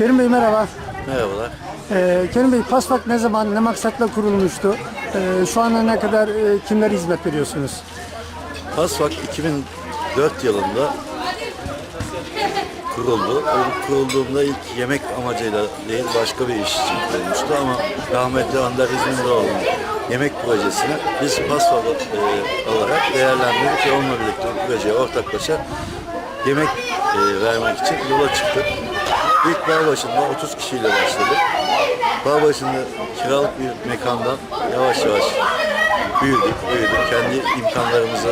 Kerim Bey merhaba. Merhabalar. Ee, Kerim Bey Pasfak ne zaman, ne maksatla kurulmuştu? Ee, şu ana ne kadar e, kimlere hizmet veriyorsunuz? Pasvak 2004 yılında kuruldu. O kurulduğunda ilk yemek amacıyla değil başka bir iş için kurulmuştu ama rahmetli Önder İzmirdaoğlu'nun yemek projesini biz Pasvak e, olarak değerlendirdik ve onunla birlikte bu projeye ortaklaşa yemek e, vermek için yola çıktık. İlk bağ başında 30 kişiyle başladık. Bağ başında kiralık bir mekandan yavaş yavaş büyüdük, büyüdük. Kendi imkanlarımızı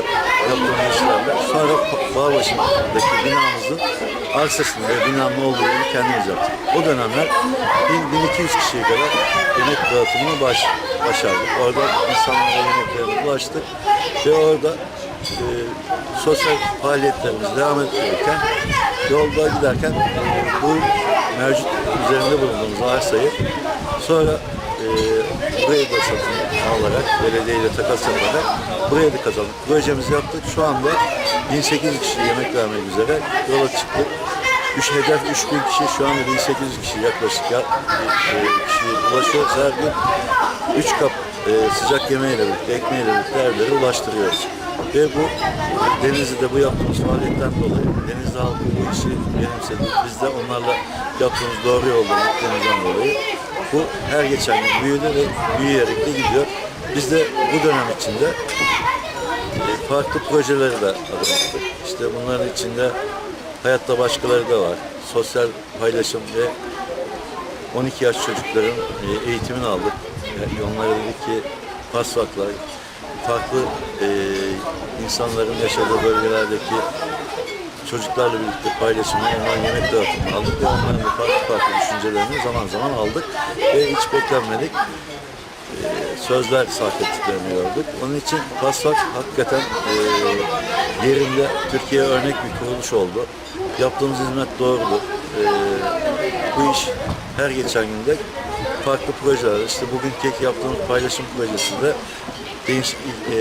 yaptığımız işlerle. Sonra bağ başındaki binamızın arsasını ve binanın olduğu yeri kendimiz yaptık. O dönemler 1200 kişiye kadar yemek dağıtımını baş, başardık. Orada insanlara yemeklerine ulaştık ve orada e, sosyal faaliyetlerimiz devam ettirirken yolda giderken e, bu mevcut üzerinde bulunduğumuz arsayı sonra e, burayı da satın alarak belediyeyle takas yaparak buraya da kazandık. Projemizi yaptık. Şu anda 1800 kişi yemek vermek üzere yola çıktık. Üç hedef 3000 kişi şu anda 1800 kişi yaklaşık ya, e, kişiye ulaşıyoruz. Her gün 3 kap e, sıcak yemeğiyle birlikte, ekmeğiyle birlikte evlere ulaştırıyoruz. Ve bu Denizli'de bu yaptığımız faaliyetten dolayı Denizli halkı bu işi benimsedi. Biz de onlarla yaptığımız doğru yolda gittiğimizden dolayı bu her geçen gün büyüdü ve büyüyerek de gidiyor. Biz de bu dönem içinde e, farklı projeleri de adım attık. İşte bunların içinde hayatta başkaları da var. Sosyal paylaşım ve 12 yaş çocukların e, eğitimini aldık. Yani onlara ki pasvakla farklı e, insanların yaşadığı bölgelerdeki çocuklarla birlikte paylaşımı, onların yemek dağıtımını aldık ve onların da farklı farklı düşüncelerini zaman zaman aldık ve hiç beklenmedik e, sözler sarf ettiklerini gördük. Onun için Pasfak hakikaten e, yerinde Türkiye'ye örnek bir kuruluş oldu. Yaptığımız hizmet doğrudur. E, bu iş her geçen günde farklı projeler. İşte bugünkü yaptığımız paylaşım projesinde Değiş, e,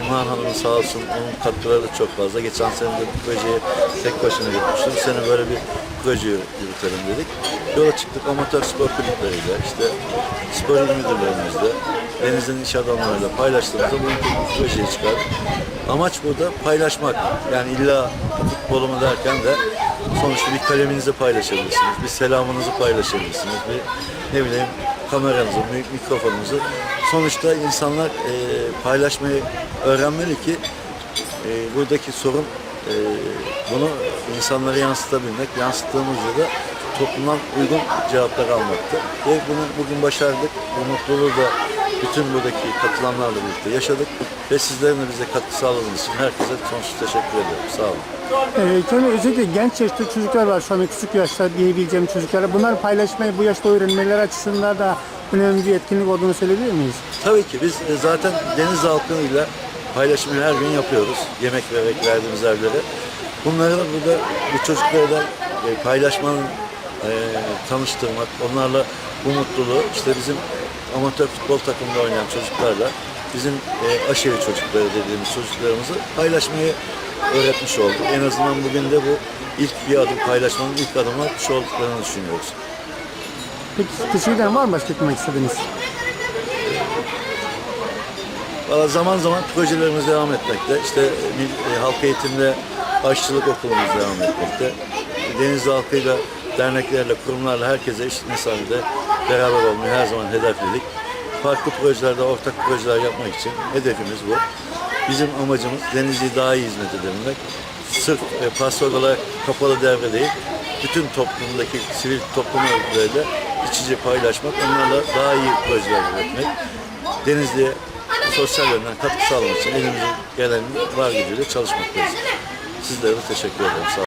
İmran Hanım'ın sağ olsun onun katkıları da çok fazla. Geçen sene de bu projeyi tek başına yürütmüştü. Bu sene böyle bir proje yürütelim dedik. Yola çıktık amatör spor kulüpleriyle, işte spor il müdürlerimizle, denizin iş adamlarıyla paylaştığımızda bu projeyi çıkardık. Amaç burada paylaşmak. Yani illa futbolumu derken de sonuçta bir kaleminizi paylaşabilirsiniz, bir selamınızı paylaşabilirsiniz, bir ne bileyim kameranızı, mik- mikrofonunuzu. Sonuçta insanlar e, paylaşmayı öğrenmeli ki e, buradaki sorun e, bunu insanlara yansıtabilmek, yansıttığımızda da toplumdan uygun cevaplar almaktı. Ve bunu bugün başardık. Bu mutluluğu da bütün buradaki katılanlarla birlikte yaşadık. Ve sizlerin de bize katkı sağladığınız için herkese sonsuz teşekkür ediyorum. Sağ olun. Ee, Bey özellikle genç yaşta çocuklar var şu anda küçük yaşta diyebileceğim çocuklara. Bunlar paylaşmayı bu yaşta öğrenmeleri açısından da önemli bir etkinlik olduğunu söyleyebilir miyiz? Tabii ki biz e, zaten deniz halkıyla paylaşımı her gün yapıyoruz. Yemek vererek verdiğimiz evlere. Bunları da burada bu çocuklara da e, paylaşmanın, e, tanıştırmak, onlarla bu mutluluğu işte bizim amatör futbol takımında oynayan çocuklarla bizim e, aşevi çocukları dediğimiz çocuklarımızı paylaşmayı öğretmiş olduk. En azından bugün de bu ilk bir adım paylaşmanın ilk adımı atmış olduklarını düşünüyoruz. Peki ederim. Var mı başka eklemek istediğiniz? Valla zaman zaman projelerimiz devam etmekte. İşte mil- e, halk eğitimde aşçılık okulumuz devam etmekte. Denizli halkıyla, derneklerle, kurumlarla herkese eşit mesafede beraber olmayı her zaman hedefledik. Farklı projelerde ortak projeler yapmak için hedefimiz bu. Bizim amacımız Denizli'yi daha iyi hizmet edebilmek. Sırf e, pasör olarak kapalı devre değil, bütün toplumdaki sivil toplum örgütleriyle iç içe paylaşmak, onlarla daha iyi projeler üretmek. Denizli'ye sosyal yönden katkı sağlamak için elimizin gelen var gücüyle çalışmaktayız. Sizlere de teşekkür ederim. Sağ olun.